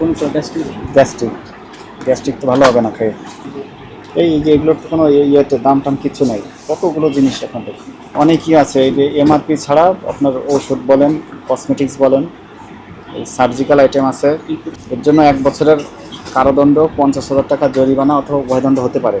কোনটা gastric gastric gastric তো ভালো হবে না খেয়ে এই যে এগুলোর তো কোনো ইয়ে- ইয়েতে দাম টাম কিচ্ছু নেই কতগুলো জিনিস এখন অনেকই আছে এই যে এমআরপি ছাড়া আপনার ওষুধ বলেন কসমেটিক্স বলেন এই সার্জিক্যাল আইটেম আছে এর জন্য এক বছরের কারাদণ্ড পঞ্চাশ হাজার টাকা জরিমানা অথবা উভয়দণ্ড হতে পারে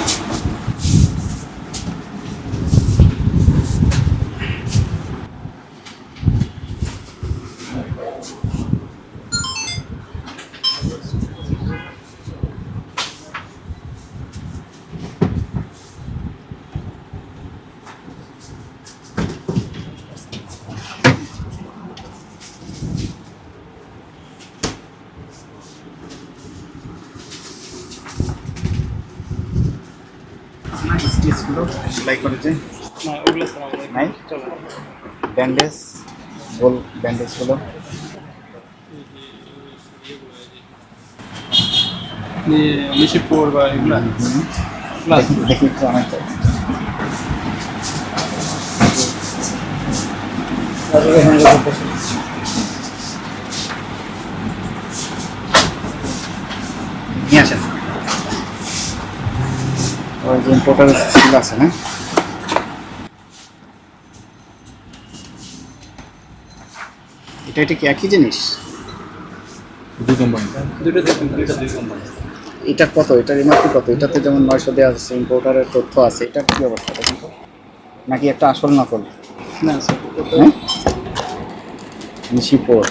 স্টিচগুলো সেলাই করেছে। নাই? ব্যান্ডেজ গোল ব্যান্ডেজগুলো নিশিপুর বা এগুলা? দেখি নিয়ে আসেন। যে ইম্পোর্টার স্কিল আছে না এটা এটা কি একই জিনিস? দুই কোম্পানি এটা কত? এটার এমআরপি কত? এটাতে যেমন নয়শো দেওয়া আছে ইম্পোর্টারের তথ্য আছে এটার কি অবস্থা দেখুন নাকি একটা আসল নকল? না স্যার হ্যাঁ? নিশিপুর।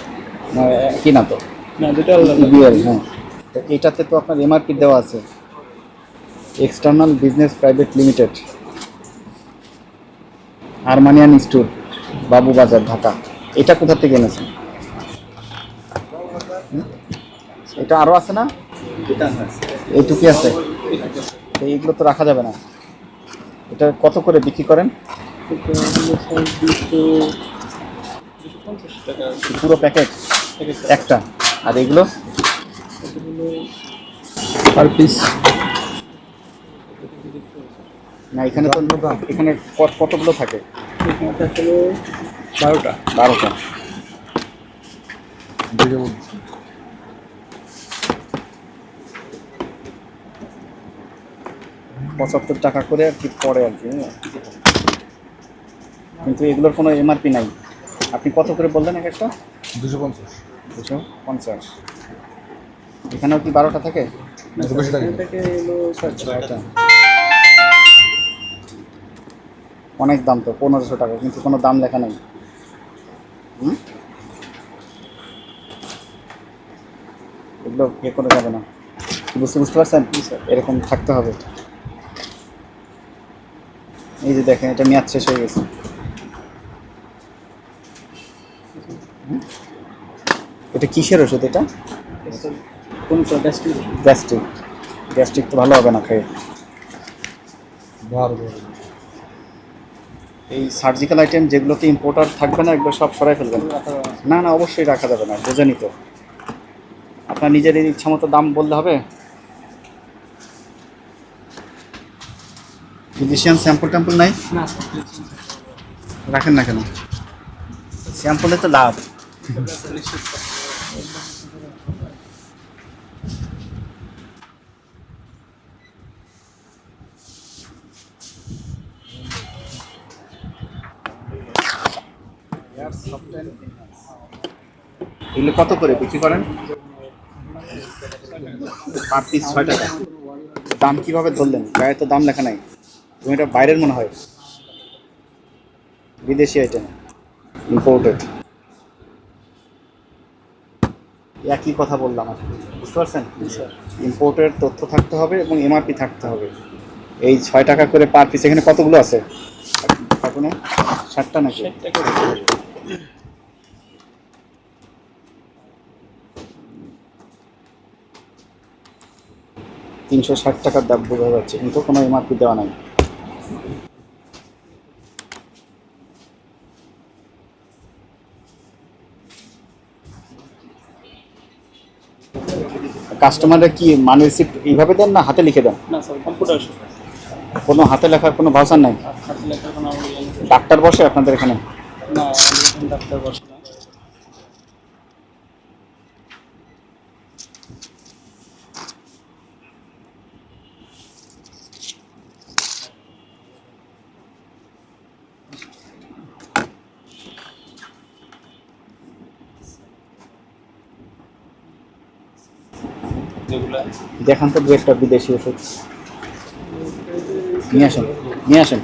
না একই না তো? না দুটো হ্যাঁ। তো এটাতে তো আপনার এমআরপি দেওয়া আছে। এক্সটার্নাল বিজনেস প্রাইভেট লিমিটেড, হারমানিয়ান স্টোর বাবুবাজার ঢাকা। এটা কোথা থেকে এনেছেন? এটা আরও আছে না? এইটুকুই আছে। এইগুলো তো রাখা যাবে না। এটা কত করে বিক্রি করেন? পুরো প্যাকেট? একটা। আর এগুলো? Per piece. না এখানে তো এখানে কতগুলো থাকে? এখানটা হলো বারোটা। বারোটা। পঁচাত্তর টাকা করে আর কি পড়ে আর কি কিন্তু এগুলোর কোনো এমআরপি নাই। আপনি কত করে বললেন এক একটা? দুশো পঞ্চাশ। দুশো পঞ্চাশ। এখানেও কি বারোটা থাকে? বেশি থাকে এখান ছয়টা। অনেক দাম তো পনেরোশো টাকা কিন্তু কোনো দাম লেখা নেই। হুম? এগুলো ইয়ে করে যাবে না। বুঝতে বুঝতে পারছেন? এরকম থাকতে হবে। এই যে দেখেন এটা মেয়াদ শেষ হয়ে গেছে। এটা কিসের ওষুধ এটা? কোনটা গ্যাস্ট্রিক। গ্যাস্ট্রিক। গ্যাস্ট্রিক তো ভালো হবে না খেয়ে। এই সার্জিক্যাল আইটেম যেগুলোতে ইম্পোর্টার থাকবে না এগুলো সব সরাই ফেলবেন। না না অবশ্যই রাখা যাবে না বোঝেনি তো। আপনার নিজের ইচ্ছা মতো দাম বললে হবে। ফিজিশিয়ান স্যাম্পল ট্যাম্পল নাই? না রাখেন না কেন? স্যাম্পলে তো লাভ। এগুলো কত করে বিক্রি করেন? পিস ছয় টাকা। দাম কীভাবে ধরলেন? গায়ে তো দাম লেখা নাই। তুমি এটা বাইরের মনে হয়। বিদেশি আইটেম ইম্পোর্টেড একই কথা বললাম আসলে বুঝতে পারছেন? ইম্পোর্টের তথ্য থাকতে হবে এবং এমআরপি থাকতে হবে। এই ছয় টাকা করে পার পিস এখানে কতগুলো আছে? কার্টুনে ষাটটা নাকি? ষাট টাকা তিনশো ষাট টাকার দাম বোঝা যাচ্ছে কিন্তু কোনো এমআরপি দেওয়া নাই। কাস্টমাররা কি মানি রিসিপ্ট এইভাবে দেন না হাতে লিখে দেন? কোনো হাতে লেখার কোনো ভাষা নাই? ডাক্তার বসে আপনাদের এখানে। দেখান তো দু একটা বিদেশি ওষুধ। নিয়ে আসেন নিয়ে আসেন।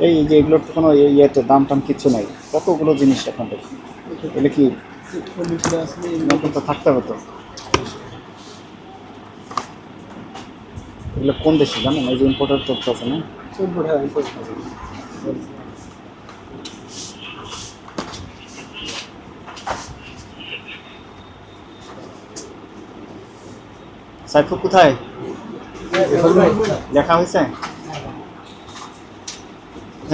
এই যে এগুলোর তো কোনো ইয়ে- ইয়েতে দাম টাম কিচ্ছু নাই। কতগুলো জিনিস আপনাদের এগুলো কি তো থাকতে হবে তো? এগুলো কোন দেশে জানেন? এই যে ইম্পোর্টার তথ্য আছে না। সাইফুল, কোথায়? লেখা হয়েছে?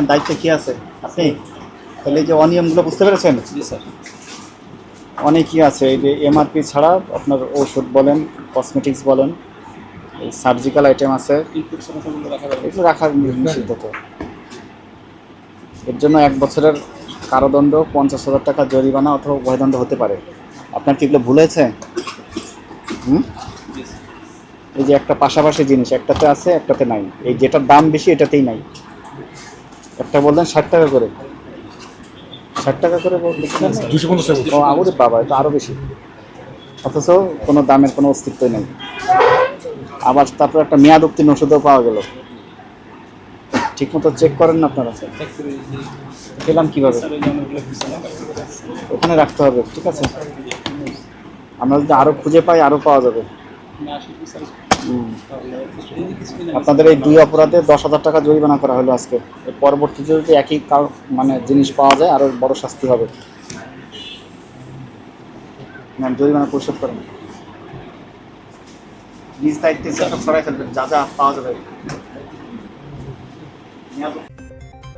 দায়িত্বে কি আছে? আপনি? তাহলে যে অনিয়মগুলো বুঝতে পেরেছেন? অনেকই আছে। এই যে এমআরপি ছাড়া আপনার ওষুধ বলেন কসমেটিক্স বলেন এই সার্জিক্যাল আইটেম আছে। এগুলো রাখার নিষিদ্ধ তো। এর জন্য এক বছরের কারাদণ্ড পঞ্চাশ হাজার টাকা জরিমানা অথবা উভয়দণ্ড হতে পারে। আপনার কি এগুলো ভুল হয়েছে? হুম? এই যে একটা পাশাপাশি জিনিস একটাতে আছে একটাতে নাই। এই যেটার দাম বেশি এটাতেই নাই। একটা বললেন ষাট টাকা করে। ষাট টাকা করে? দুশো পঞ্চাশ ও আগুরে বাবা এটা আরও বেশি। অথচ কোনো দামের কোনো অস্তিত্বই নেই। আবার তারপর একটা মেয়াদ উত্তীর্ণ ওষুধও পাওয়া গেল। ঠিক মতো চেক করেন না আপনারা। পেলাম কীভাবে? ওখানে রাখতে হবে ঠিক আছে? আমরা যদি আরও খুঁজে পাই আরও পাওয়া যাবে। আপনাদের এই দুই অপরাধে দশ হাজার টাকা জরিমানা করা হলো আজকে। পরবর্তীতে যদি একই কার- মানে জিনিস পাওয়া যায় আরও বড় শাস্তি হবে। ম্যাম, জরিমানা পরিশোধ করেন। নিজ দায়িত্বে যা যা পাওয়া যাবে।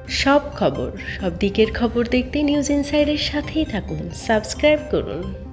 সব খবর, সব দিকের খবর দেখতে নিউজ ইনসাইডের সাথেই থাকুন। সাবস্ক্রাইব করুন।